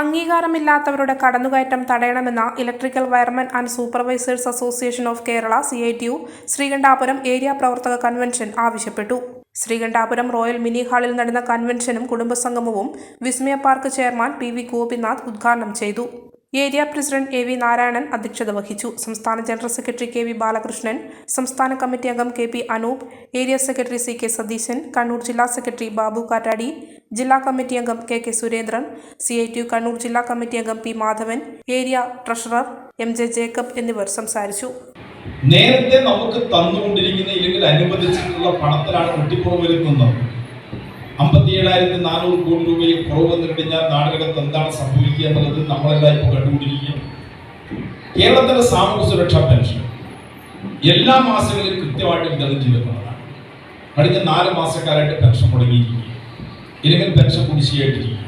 അംഗീകാരമില്ലാത്തവരുടെ കടന്നുകയറ്റം തടയണമെന്ന electrical wiremen and supervisors association of Kerala C I T U Sreekandapuram area പ്രവർത്തക convention ആവശ്യപ്പെട്ടു. Sreekandapuram royal mini ഹാളിൽ നടന്ന കൺവെൻഷനും കുടുംബസംഗമവും Vismaya park chairman P V Gopinath ഉദ്ഘാടനം ചെയ്തു. Area president A V Narayanan അധ്യക്ഷത വഹിച്ചു. സംസ്ഥാന general secretary K V Balakrishnan സംസ്ഥാന കമ്മിറ്റി അംഗം K P Anoop area secretary C K Satheesan Kannur ജില്ലാ സെക്രട്ടറി ബാബു കാറ്റാടി ജില്ലാ കമ്മിറ്റി അംഗം K K Surendran C I T Kannur ജില്ലാ കമ്മിറ്റി അംഗം P Madhavan area treasurer M J Jacob എന്നിവർ സംസാരിച്ചു. നേരത്തെ നമുക്ക് തന്നുകൊണ്ടിരിക്കുന്ന ഇല്ലെങ്കിൽ അനുവദിച്ചിട്ടുള്ള പണത്തിലാണ് കുട്ടിപ്പുറം വരുത്തുന്നത് അമ്പത്തി ഏഴായിരത്തി നാനൂറ് കോടി രൂപയിൽ കുറവ് വന്നു കഴിഞ്ഞാൽ എന്താണ് സംഭവിക്കുക എന്നുള്ളത് നമ്മളെല്ലാം ഇപ്പോൾ കണ്ടുകൊണ്ടിരിക്കുകയാണ്. കേരളത്തിന്റെ സാമൂഹ്യ സുരക്ഷാ പെൻഷൻ എല്ലാ മാസങ്ങളിലും കൃത്യമായിട്ട് വിതരണം ചെയ്തിട്ടുള്ളതാണ്. കഴിഞ്ഞ നാല് മാസക്കാരായിട്ട് പെൻഷൻ മുടങ്ങിയിരിക്കുകയും ഇല്ലെങ്കിൽ പെൻഷൻ കുടിശ്ശിയായിട്ടിരിക്കുക